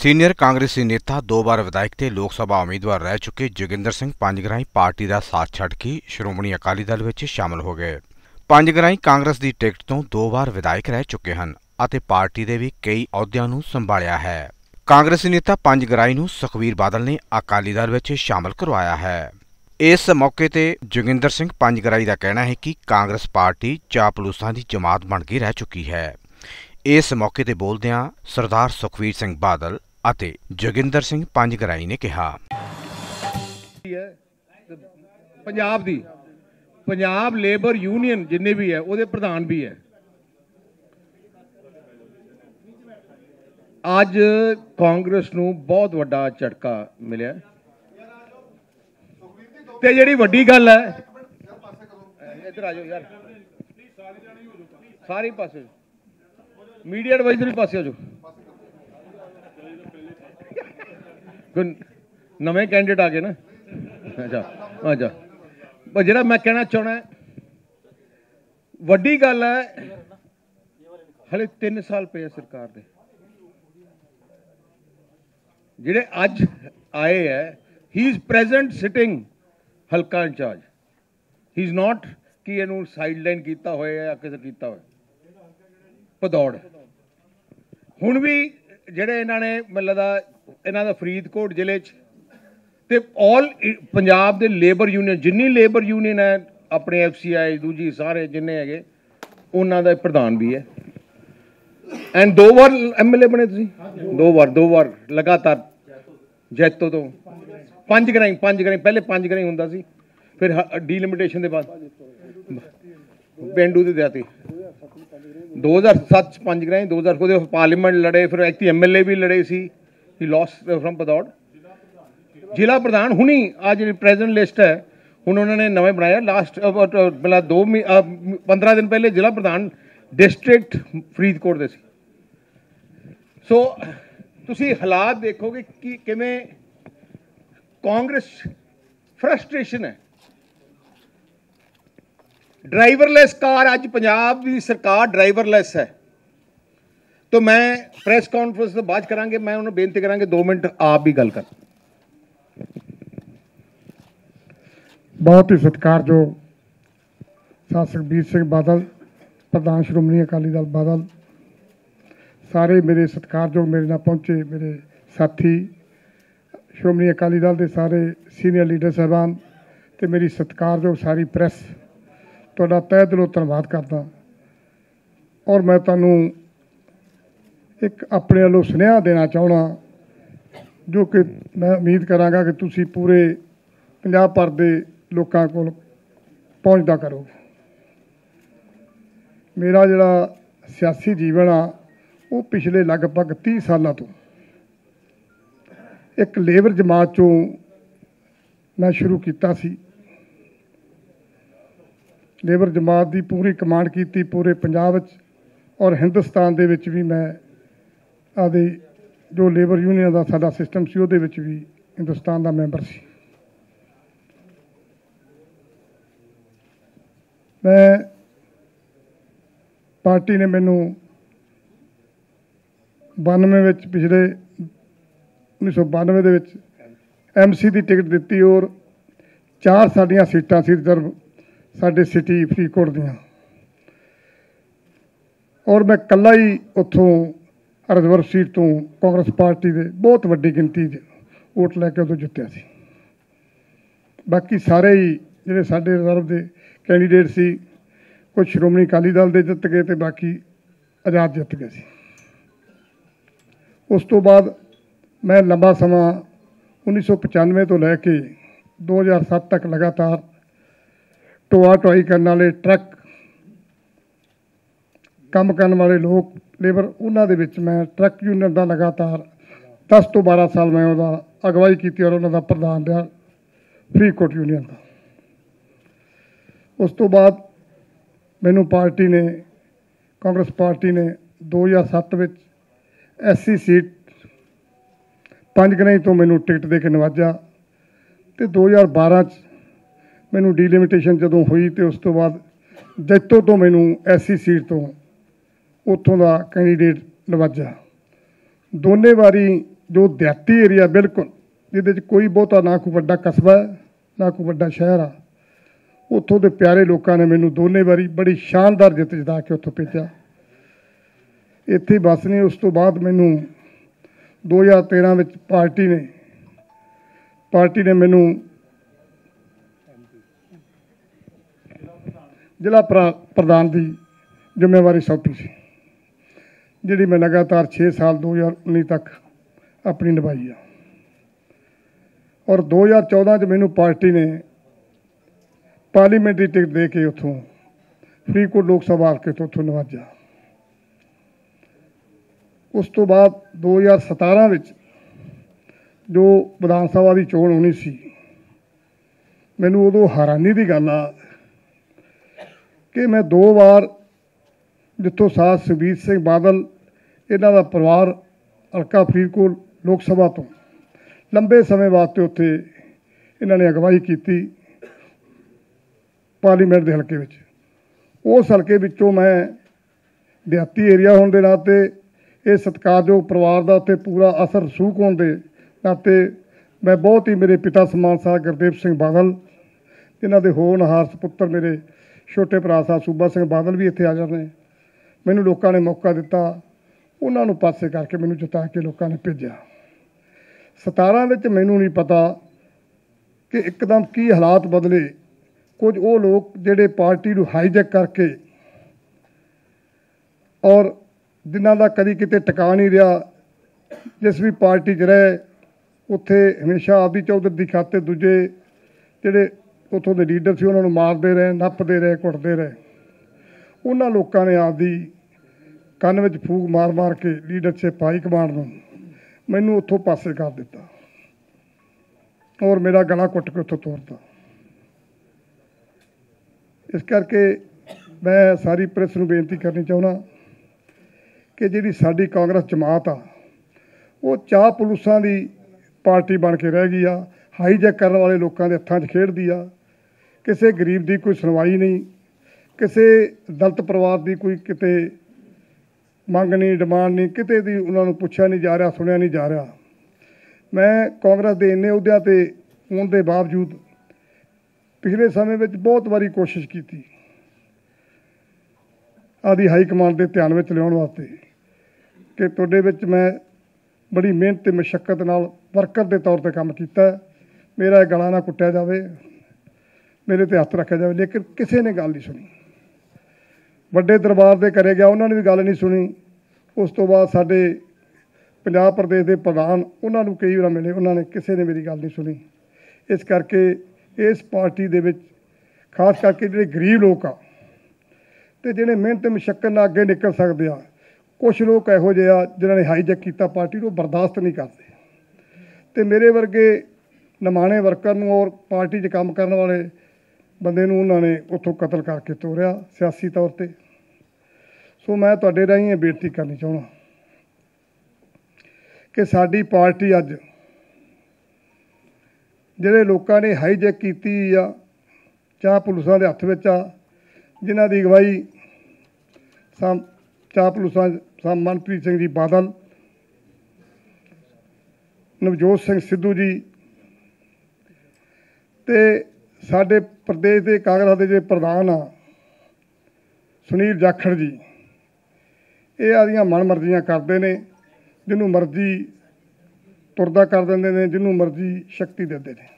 Senior ਕਾਂਗਰਸੀ ਨੇਤਾ ਦੋ ਵਾਰ ਵਿਧਾਇਕ ਤੇ ਲੋਕ ਸਭਾ ਉਮੀਦਵਾਰ ਰਹਿ ਚੁੱਕੇ ਜੋਗਿੰਦਰ ਸਿੰਘ ਪੰਜਗਰਾਈ ਪਾਰਟੀ ਦਾ ਸਾਥ ਛੱਡ ਕੇ ਸ਼੍ਰੋਮਣੀ ਅਕਾਲੀ ਦਲ ਵਿੱਚ ਸ਼ਾਮਲ ਹੋ ਗਏ। ਪੰਜਗਰਾਈ ਕਾਂਗਰਸ ਦੀ ਟਿਕਟ ਤੋਂ ਦੋ ਵਾਰ ਵਿਧਾਇਕ ਰਹਿ ਚੁੱਕੇ ਹਨ ਅਤੇ ਪਾਰਟੀ ਦੇ ਵੀ ਕਈ ਅਹੁਦਿਆਂ ਨੂੰ ਸੰਭਾਲਿਆ ਹੈ। ਕਾਂਗਰਸੀ ਨੇਤਾ ਪੰਜਗਰਾਈ ਨੂੰ ਸੁਖਵੀਰ ਬਾਦਲ ਨੇ ਅਕਾਲੀ ਦਲ ਵਿੱਚ ਸ਼ਾਮਲ ਕਰਵਾਇਆ ਹੈ। ਇਸ ਮੌਕੇ ਤੇ ਜੋਗਿੰਦਰ ਸਿੰਘ ਪੰਜਗਰਾਈ ਦਾ ਕਹਿਣਾ ਹੈ ਕਿ ਕਾਂਗਰਸ ਪਾਰਟੀ ਚਾਪਲੂਸਾਂ ਦੀ ਜਮਾਤ ਬਣ ਕੇ ਰਹਿ ਚੁੱਕੀ ਹੈ। ਇਸ ਮੌਕੇ ਤੇ ਬੋਲਦਿਆਂ ਸਰਦਾਰ ਸੁਖਵੀਰ ਸਿੰਘ ਬਾਦਲ ਅਤੇ ਜੋਗਿੰਦਰ ਸਿੰਘ ਪੰਜਗਰਾਈ ਨੇ ਕਿਹਾ। ਪੰਜਾਬ ਦੀ, ਪੰਜਾਬ ਲੇਬਰ ਯੂਨੀਅਨ ਜਿੰਨੇ ਵੀ ਹੈ, ਉਹਦੇ ਪ੍ਰਧਾਨ ਵੀ ਹੈ। ਅੱਜ ਕਾਂਗਰਸ ਨੂੰ ਬਹੁਤ ਵੱਡਾ ਝਟਕਾ ਮਿਲਿਆ। ਤੇ ਜਿਹੜੀ ਵੱਡੀ ਗੱਲ ਹੈ, ਇੱਧਰ ਆ ਜਾਓ ਯਾਰ। ਸਾਰੇ ਪਾਸੇ। ਮੀਡੀਆ ਐਡਵਾਈਜ਼ਰੀ ਪਾਸੇ ਹੋ ਜਾਓ। ਕੋਈ ਨਵੇਂ ਕੈਂਡੀਡੇਟ ਆ ਗਏ ਨਾ। ਅੱਛਾ ਅੱਛਾ। ਪਰ ਜਿਹੜਾ ਮੈਂ ਕਹਿਣਾ ਚਾਹਣਾ ਵੱਡੀ ਗੱਲ ਹੈ, ਹਲੇ 3 ਸਾਲ ਪਏ ਸਰਕਾਰ ਦੇ। ਜਿਹੜੇ ਅੱਜ ਆਏ ਹੈ ਹੀ ਇਜ਼ ਪ੍ਰੈਜ਼ੈਂਟ ਸਿਟਿੰਗ ਹਲਕਾ ਇੰਚਾਰਜ। ਹੀ ਇਜ਼ ਨਾਟ ਕਿ ਇਹਨੂੰ ਸਾਈਡਲਾਈਨ ਕੀਤਾ ਹੋਇਆ ਜਾਂ ਕਿਸੇ ਕੀਤਾ ਹੋਇਆ। ਪਦੌੜ ਹੁਣ ਵੀ ਜਿਹੜੇ ਇਹਨਾਂ ਨੇ ਮੈਨੂੰ ਦਾ ਇਹਨਾਂ ਦਾ ਫਰੀਦਕੋਟ ਜ਼ਿਲ੍ਹੇ 'ਚ ਤੇ ਆਲ ਪੰਜਾਬ ਦੇ ਲੇਬਰ ਯੂਨੀਅਨ ਜਿੰਨੀ ਲੇਬਰ ਯੂਨੀਅਨ ਹੈ, ਆਪਣੇ ਐਫਸੀਆਈ ਦੂਜੀ ਸਾਰੇ ਜਿੰਨੇ ਹੈਗੇ, ਉਹਨਾਂ ਦਾ ਪ੍ਰਧਾਨ ਵੀ ਹੈ। ਐਂਡ ਦੋ ਵਾਰ ਐਮਐਲਏ ਬਣੇ ਤੁਸੀਂ? ਦੋ ਵਾਰ ਦੋ ਵਾਰ, ਲਗਾਤਾਰ। ਜੈਤੋ ਤੋਂ। ਪੰਜ ਗਰਾਈ ਪੰਜ ਗਰਾਈ ਪਹਿਲੇ ਪੰਜ ਗਰਾਈ ਹੁੰਦਾ ਸੀ। ਫਿਰ ਡੀਲਿਮਿਟੇਸ਼ਨ ਦੇ ਬਾਅਦ। ਪਿੰਡੂ ਦੇ ਦਿਆਤੀ 2007 ਚ ਪੰਜ ਗਰਾਈ 2000 ਉਹਦੇ ਪਾਰਲੀਮੈਂਟ ਲੜੇ, ਫਿਰ ਐਕਟੀ ਐਮਐਲਏ ਵੀ ਲੜੇ ਸੀ ਹੀ ਲਾਸਟ ਫਰਮ ਪਦੌੜ ਜ਼ਿਲ੍ਹਾ ਪ੍ਰਧਾਨ ਹੁਣੀ ਆ ਜਿਹੜੀ ਪ੍ਰੈਜ਼ੈਂਟ ਲਿਸਟ ਹੈ, ਹੁਣ ਉਹਨਾਂ ਨੇ ਨਵੇਂ ਬਣਾਇਆ। ਲਾਸਟ ਬਲਾ 2 15 ਦਿਨ ਪਹਿਲੇ ਜ਼ਿਲ੍ਹਾ ਪ੍ਰਧਾਨ ਡਿਸਟ੍ਰਿਕਟ ਫਰੀਦਕੋਟ ਦੇ ਸੀ। ਸੋ ਤੁਸੀਂ ਹਾਲਾਤ ਦੇਖੋਗੇ ਕਿ ਕਿਵੇਂ ਕਾਂਗਰਸ ਫਰਸਟ੍ਰੇਸ਼ਨ ਹੈ। ਡਰਾਈਵਰਲੈਸ ਕਾਰ ਅੱਜ ਪੰਜਾਬ ਦੀ ਸਰਕਾਰ ਡਰਾਈਵਰਲੈਸ ਹੈ। ਤਾਂ ਮੈਂ ਪ੍ਰੈਸ ਕਾਨਫਰੰਸ ਤੋਂ ਬਾਅਦ ਕਰਾਂਗੇ, ਮੈਂ ਉਹਨਾਂ ਬੇਨਤੀ ਕਰਾਂਗੇ 2 ਮਿੰਟ ਆਪ ਵੀ ਗੱਲ ਕਰ ਬਹੁਤ ਹੀ ਸਤਿਕਾਰਯੋਗ ਸ਼ਾਸਕ ਸੁਖਬੀਰ ਸਿੰਘ ਬਾਦਲ, ਪ੍ਰਧਾਨ ਸ਼੍ਰੋਮਣੀ ਅਕਾਲੀ ਦਲ ਬਾਦਲ। ਸਾਰੇ ਮੇਰੇ ਸਤਿਕਾਰਯੋਗ ਮੇਰੇ ਨਾਲ ਪਹੁੰਚੇ ਮੇਰੇ ਸਾਥੀ, ਸ਼੍ਰੋਮਣੀ ਅਕਾਲੀ ਦਲ ਦੇ ਸਾਰੇ ਸੀਨੀਅਰ ਲੀਡਰ ਸਾਹਿਬਾਨ ਤੇ ਮੇਰੀ ਸਤਿਕਾਰਯੋਗ ਸਾਰੀ ਪ੍ਰੈਸ ਤੁਹਾਡਾ ਤਹਿ ਦਿਲੋਂ ਧੰਨਵਾਦ ਕਰਦਾ। ਔਰ ਮੈਂ ਤੁਹਾਨੂੰ ਇੱਕ ਆਪਣੇ ਵੱਲੋਂ ਸੁਨੇਹਾ ਦੇਣਾ ਚਾਹਣਾ ਜੋ ਕਿ ਮੈਂ ਉਮੀਦ ਕਰਾਂਗਾ ਕਿ ਤੁਸੀਂ ਪੂਰੇ ਪੰਜਾਬ ਭਰ ਦੇ ਲੋਕਾਂ ਕੋਲ ਪਹੁੰਚਦਾ ਕਰੋ। ਮੇਰਾ ਜਿਹੜਾ ਸਿਆਸੀ ਜੀਵਨ ਆ, ਉਹ ਪਿਛਲੇ ਲਗਭਗ 30 ਸਾਲਾਂ ਤੋਂ ਇੱਕ ਲੇਬਰ ਜਮਾਤ ਚੋਂ ਮੈਂ ਸ਼ੁਰੂ ਕੀਤਾ ਸੀ। ਲੇਬਰ ਜਮਾਤ ਦੀ ਪੂਰੀ ਕਮਾਂਡ ਕੀਤੀ ਪੂਰੇ ਪੰਜਾਬ ਵਿੱਚ ਔਰ ਹਿੰਦੁਸਤਾਨ ਦੇ ਵਿੱਚ ਵੀ ਮੈਂ ਆਦੇ ਜੋ ਲੇਬਰ ਯੂਨੀਅਨ ਦਾ ਸਾਡਾ ਸਿਸਟਮ ਸੀ, ਉਹਦੇ ਵਿੱਚ ਵੀ ਹਿੰਦੁਸਤਾਨ ਦਾ ਮੈਂਬਰ ਸੀ। ਮੈਂ ਪਾਰਟੀ ਨੇ ਮੈਨੂੰ 92 ਵਿੱਚ ਪਿਛਲੇ 1992 ਦੇ ਵਿੱਚ ਐਮਸੀ ਦੀ ਟਿਕਟ ਦਿੱਤੀ ਔਰ ਚਾਰ ਸਾਡੀਆਂ ਸੀਟਾਂ ਸੀ ਰਿਜ਼ਰਵ ਸਾਡੇ ਸਿਟੀ ਫਰੀਦਕੋਟ ਦੀਆਂ। ਔਰ ਮੈਂ ਕੱਲਾ ਹੀ ਉੱਥੋਂ ਰਿਜ਼ਰਵ ਸੀਟ ਤੋਂ ਕਾਂਗਰਸ ਪਾਰਟੀ ਦੇ ਬਹੁਤ ਵੱਡੀ ਗਿਣਤੀ 'ਚ ਵੋਟ ਲੈ ਕੇ ਉਦੋਂ ਜਿੱਤਿਆ ਸੀ। ਬਾਕੀ ਸਾਰੇ ਹੀ ਜਿਹੜੇ ਸਾਡੇ ਰਿਜ਼ਰਵ ਦੇ ਕੈਂਡੀਡੇਟ ਸੀ ਕੁਝ ਸ਼੍ਰੋਮਣੀ ਅਕਾਲੀ ਦਲ ਦੇ ਜਿੱਤ ਗਏ ਤੇ ਬਾਕੀ ਆਜ਼ਾਦ ਜਿੱਤ ਗਏ ਸੀ। ਉਸ ਤੋਂ ਬਾਅਦ ਮੈਂ ਲੰਬਾ ਸਮਾਂ 1995 ਤੋਂ ਲੈ ਕੇ 2007 ਤੱਕ ਲਗਾਤਾਰ ਟੋਆ ਟੋਈ ਕਰਨ ਵਾਲੇ ਟਰੱਕ, ਕੰਮ ਕਰਨ ਵਾਲੇ ਲੋਕ, ਲੇਬਰ, ਉਹਨਾਂ ਦੇ ਵਿੱਚ ਮੈਂ ਟਰੱਕ ਯੂਨੀਅਨ ਦਾ ਲਗਾਤਾਰ 10 ਤੋਂ 12 ਸਾਲ ਮੈਂ ਉਹਦਾ ਅਗਵਾਈ ਕੀਤੀ ਔਰ ਉਹਨਾਂ ਦਾ ਪ੍ਰਧਾਨ ਰਿਹਾ ਫਰੀਦਕੋਟ ਯੂਨੀਅਨ ਦਾ। ਉਸ ਤੋਂ ਬਾਅਦ ਮੈਨੂੰ ਪਾਰਟੀ ਨੇ, ਕਾਂਗਰਸ ਪਾਰਟੀ ਨੇ 2007 ਵਿੱਚ ਐਸਸੀ ਸੀਟ, ਪੰਜ ਗਣਾਈ ਤੋਂ ਮੈਨੂੰ ਟਿਕਟ ਦੇ ਕੇ ਨਵਾਜਿਆ ਤੇ 2012 ਚ ਮੈਨੂੰ ਡੀਲਿਮਿਟੇਸ਼ਨ ਜਦੋਂ ਹੋਈ ਤੇ ਉਸ ਤੋਂ ਬਾਅਦ ਜੈਤੋ ਤੋਂ ਮੈਨੂੰ ਐਸੀ ਸੀਟ ਤੋਂ ਉੱਥੋਂ ਦਾ ਕੈਂਡੀਡੇਟ ਨਵਾਜਿਆ ਦੋਨੇ ਵਾਰੀ ਜੋ ਦਿਹਾਤੀ ਏਰੀਆ ਬਿਲਕੁਲ, ਜਿਹਦੇ 'ਚ ਕੋਈ ਬਹੁਤਾ ਨਾ ਕੋਈ ਵੱਡਾ ਕਸਬਾ ਹੈ, ਨਾ ਕੋਈ ਵੱਡਾ ਸ਼ਹਿਰ ਆ, ਉੱਥੋਂ ਦੇ ਪਿਆਰੇ ਲੋਕਾਂ ਨੇ ਮੈਨੂੰ ਦੋਨੇ ਵਾਰੀ ਬੜੀ ਸ਼ਾਨਦਾਰ ਜਿੱਤ ਜਿਤਾ ਕੇ ਉੱਥੋਂ ਭੇਜਿਆ। ਇੱਥੇ ਬਸ ਨੇ ਉਸ ਤੋਂ ਬਾਅਦ ਮੈਨੂੰ 2013 ਵਿੱਚ ਪਾਰਟੀ ਨੇ ਪਾਰਟੀ ਨੇ ਮੈਨੂੰ ਜ਼ਿਲ੍ਹਾ ਪ੍ਰਾ- ਪ੍ਰਧਾਨ ਦੀ ਜ਼ਿੰਮੇਵਾਰੀ ਸੌਂਪੀ ਸੀ, ਜਿਹੜੀ ਮੈਂ ਲਗਾਤਾਰ 6 ਸਾਲ 2019 ਤੱਕ ਆਪਣੀ ਨਿਭਾਈ ਆ। ਔਰ 2014 ਚ ਮੈਨੂੰ ਪਾਰਟੀ ਨੇ ਪਾਰਲੀਮੈਂਟਰੀ ਟਿਕਟ ਦੇ ਕੇ ਉੱਥੋਂ ਫਰੀਦਕੋਟ ਲੋਕ ਸਭਾ ਹਲਕੇ ਤੋਂ ਉੱਥੋਂ ਨਵਾਜਿਆ। ਉਸ ਤੋਂ ਬਾਅਦ 2017 ਵਿੱਚ ਜੋ ਵਿਧਾਨ ਸਭਾ ਦੀ ਚੋਣ ਹੋਣੀ ਸੀ, ਮੈਨੂੰ ਉਦੋਂ ਹੈਰਾਨੀ ਦੀ ਗੱਲ ਆ ਕਿ ਮੈਂ ਦੋ ਵਾਰ ਜਿੱਥੋਂ ਸਾਥ ਸੁਖਬੀਰ ਸਿੰਘ ਬਾਦਲ, ਇਹਨਾਂ ਦਾ ਪਰਿਵਾਰ ਹਲਕਾ ਫਰੀਦਕੋਟ ਲੋਕ ਸਭਾ ਤੋਂ ਲੰਬੇ ਸਮੇਂ ਵਾਸਤੇ ਉੱਥੇ ਇਹਨਾਂ ਨੇ ਅਗਵਾਈ ਕੀਤੀ ਪਾਰਲੀਮੈਂਟ ਦੇ ਹਲਕੇ ਵਿੱਚ। ਉਸ ਹਲਕੇ ਵਿੱਚੋਂ ਮੈਂ ਦਿਹਾਤੀ ਏਰੀਆ ਹੋਣ ਦੇ ਨਾਤੇ ਇਹ ਸਤਿਕਾਰਯੋਗ ਪਰਿਵਾਰ ਦਾ ਉੱਤੇ ਪੂਰਾ ਅਸਰ ਰਸੂਖ ਹੋਣ ਦੇ ਨਾਤੇ ਮੈਂ ਬਹੁਤ ਹੀ ਮੇਰੇ ਪਿਤਾ ਸਮਾਨ ਸਾਹਿਬ ਗੁਰਦੇਵ ਸਿੰਘ ਬਾਦਲ ਇਹਨਾਂ ਦੇ ਹੋਣਹਾਰ ਸੁਪੁੱਤਰ ਮੇਰੇ ਛੋਟੇ ਭਰਾ ਸਾਹਿਬ ਸੂਬਾ ਸਿੰਘ ਬਾਦਲ ਵੀ ਇੱਥੇ ਹਾਜ਼ਰ ਨੇ। ਮੈਨੂੰ ਲੋਕਾਂ ਨੇ ਮੌਕਾ ਦਿੱਤਾ। ਉਹਨਾਂ ਨੂੰ ਪਾਸੇ ਕਰਕੇ ਮੈਨੂੰ ਜਿਤਾ ਕੇ ਲੋਕਾਂ ਨੇ ਭੇਜਿਆ। 17 ਵਿੱਚ ਮੈਨੂੰ ਨਹੀਂ ਪਤਾ ਕਿ ਇੱਕਦਮ ਕੀ ਹਾਲਾਤ ਬਦਲੇ ਕੁਝ ਉਹ ਲੋਕ ਜਿਹੜੇ ਪਾਰਟੀ ਨੂੰ ਹਾਈਜੈਕ ਕਰਕੇ ਔਰ ਜਿਨ੍ਹਾਂ ਦਾ ਕਦੀ ਕਿਤੇ ਟਿਕਾ ਨਹੀਂ ਰਿਹਾ, ਜਿਸ ਵੀ ਪਾਰਟੀ 'ਚ ਰਹੇ, ਉੱਥੇ ਹਮੇਸ਼ਾ ਆਪਦੀ ਚੌਧਰ ਦੀ ਖਾਤੇ ਦੂਜੇ ਜਿਹੜੇ ਉੱਥੋਂ ਦੇ ਲੀਡਰ ਸੀ, ਉਹਨਾਂ ਨੂੰ ਮਾਰਦੇ ਰਹੇ, ਨੱਪਦੇ ਰਹੇ, ਕੁੱਟਦੇ ਰਹੇ। ਉਹਨਾਂ ਲੋਕਾਂ ਨੇ ਆਪਦੀ ਕੰਨ ਵਿੱਚ ਫੂਕ ਮਾਰ-ਮਾਰ ਕੇ ਲੀਡਰਸ਼ਿਪ ਹਾਈ ਕਮਾਂਡ ਨੂੰ। ਮੈਨੂੰ ਉੱਥੋਂ ਪਾਸੇ ਕਰ ਦਿੱਤਾ। ਔਰ ਮੇਰਾ ਗਲਾ ਕੁੱਟ ਕੇ ਉੱਥੋਂ ਤੋਰਤਾ। ਇਸ ਕਰਕੇ ਮੈਂ ਸਾਰੀ ਪ੍ਰੈਸ ਨੂੰ ਬੇਨਤੀ ਕਰਨੀ ਚਾਹੁੰਦਾ ਕਿ ਜਿਹੜੀ ਸਾਡੀ ਕਾਂਗਰਸ ਜਮਾਤ ਆ, ਉਹ ਚਾਹ ਪੁਲਿਸਾਂ ਦੀ ਪਾਰਟੀ ਬਣ ਕੇ ਰਹਿ ਗਈ ਆ ਹਾਈਜੈਕ ਕਰਨ ਵਾਲੇ ਲੋਕਾਂ ਦੇ ਹੱਥਾਂ 'ਚ ਖੇਡਦੀ ਆ ਕਿਸੇ ਗਰੀਬ ਦੀ ਕੋਈ ਸੁਣਵਾਈ ਨਹੀਂ, ਕਿਸੇ ਦਲਿਤ ਪਰਿਵਾਰ ਦੀ ਕੋਈ ਕਿਤੇ ਮੰਗ ਨਹੀਂ, ਡਿਮਾਂਡ ਨਹੀਂ, ਕਿਤੇ ਦੀ ਉਹਨਾਂ ਨੂੰ ਪੁੱਛਿਆ ਨਹੀਂ ਜਾ ਰਿਹਾ, ਸੁਣਿਆ ਨਹੀਂ ਜਾ ਰਿਹਾ। ਮੈਂ ਕਾਂਗਰਸ ਦੇ ਇੰਨੇ ਅਹੁਦਿਆਂ ਤੇ ਹੋਣ ਦੇ ਬਾਵਜੂਦ ਪਿਛਲੇ ਸਮੇਂ ਵਿੱਚ ਬਹੁਤ ਵਾਰੀ ਕੋਸ਼ਿਸ਼ ਕੀਤੀ। ਆਦੀ ਹਾਈ ਕਮਾਂਡ ਦੇ ਧਿਆਨ ਵਿੱਚ ਲਿਆਉਣ ਵਾਸਤੇ ਕਿ ਤੁਹਾਡੇ ਵਿੱਚ ਮੈਂ ਬੜੀ ਮਿਹਨਤ ਤੇ ਮਸ਼ੱਕਤ ਨਾਲ ਵਰਕਰ ਦੇ ਤੌਰ ਤੇ ਕੰਮ ਕੀਤਾ। ਮੇਰਾ ਇਹ ਗਲਾ ਨਾ ਕੁੱਟਿਆ ਜਾਵੇ। ਮੇਰੇ ਤੇ ਹੱਥ ਰੱਖਿਆ ਜਾਵੇ, ਲੇਕਿਨ ਕਿਸੇ ਨੇ ਗੱਲ ਨਹੀਂ ਸੁਣੀ। ਵੱਡੇ ਦਰਬਾਰ ਦੇ ਕਰੇ ਗਿਆ, ਉਹਨਾਂ ਨੇ ਵੀ ਗੱਲ ਨਹੀਂ ਸੁਣੀ। ਉਸ ਤੋਂ ਬਾਅਦ ਸਾਡੇ ਪੰਜਾਬ ਪ੍ਰਦੇਸ਼ ਦੇ ਪ੍ਰਧਾਨ ਉਹਨਾਂ ਨੂੰ ਕਈ ਵਾਰ ਮਿਲੇ, ਉਹਨਾਂ ਨੇ ਕਿਸੇ ਨੇ ਮੇਰੀ ਗੱਲ ਨਹੀਂ ਸੁਣੀ। ਇਸ ਕਰਕੇ ਇਸ ਪਾਰਟੀ ਦੇ ਵਿੱਚ, ਖਾਸ ਕਰਕੇ ਜਿਹੜੇ ਗਰੀਬ ਲੋਕ ਆ, ਤੇ ਜਿਹੜੇ ਮਿਹਨਤ ਤੇ ਨਾਲ ਅੱਗੇ ਨਿਕਲ ਸਕਦੇ ਆ ਕੁਝ ਲੋਕ ਇਹੋ ਜਿਹੇ ਆ ਜਿਨ੍ਹਾਂ ਨੇ ਹਾਈਜੈਕ ਕੀਤਾ ਪਾਰਟੀ ਨੂੰ, ਉਹ ਬਰਦਾਸ਼ਤ ਨਹੀਂ ਕਰਦੇ। ਤੇ ਮੇਰੇ ਵਰਗੇ ਨਮਾਣੇ ਵਰਕਰ ਨੂੰ ਔਰ ਪਾਰਟੀ 'ਚ ਕੰਮ ਕਰਨ ਵਾਲੇ ਬੰਦੇ ਨੂੰ ਉਹਨਾਂ ਨੇ ਉੱਥੋਂ ਕਤਲ ਕਰਕੇ ਤੋਰਿਆ ਸਿਆਸੀ ਤੌਰ ਤੇ। ਸੋ ਮੈਂ ਤੁਹਾਡੇ ਰਾਹੀਂ ਇਹ ਬੇਨਤੀ ਕਰਨੀ ਚਾਹੁੰਦਾ ਕਿ ਸਾਡੀ ਪਾਰਟੀ ਅੱਜ ਜਿਹੜੇ ਲੋਕਾਂ ਨੇ ਹਾਈਜੈਕ ਕੀਤੀ ਆ, ਚਾਹ ਪੁਲਿਸਾਂ ਦੇ ਹੱਥ ਵਿੱਚ ਆ, ਜਿਨ੍ਹਾਂ ਦੀ ਅਗਵਾਈ ਸਾਮ, ਚਾਹ ਪੁਲਿਸਾਂ ਸਾਮ ਮਨਪ੍ਰੀਤ ਸਿੰਘ ਜੀ ਬਾਦਲ, ਨਵਜੋਤ ਸਿੰਘ ਸਿੱਧੂ ਜੀ ਤੇ ਸਾਡੇ ਪ੍ਰਦੇਸ਼ ਦੇ ਕਾਂਗਰਸ ਦੇ ਜਿਹੜੇ ਪ੍ਰਧਾਨ ਆ, ਸੁਨੀਲ ਜਾਖੜ ਜੀ, ਇਹ ਆਦੀਆਂ ਮਨਮਰਜ਼ੀਆਂ ਕਰਦੇ ਨੇ, ਜਿਹਨੂੰ ਮਰਜ਼ੀ ਤੁਰਦਾ ਕਰ ਦਿੰਦੇ ਨੇ, ਜਿਹਨੂੰ ਮਰਜ਼ੀ ਸ਼ਕਤੀ ਦਿੰਦੇ ਨੇ।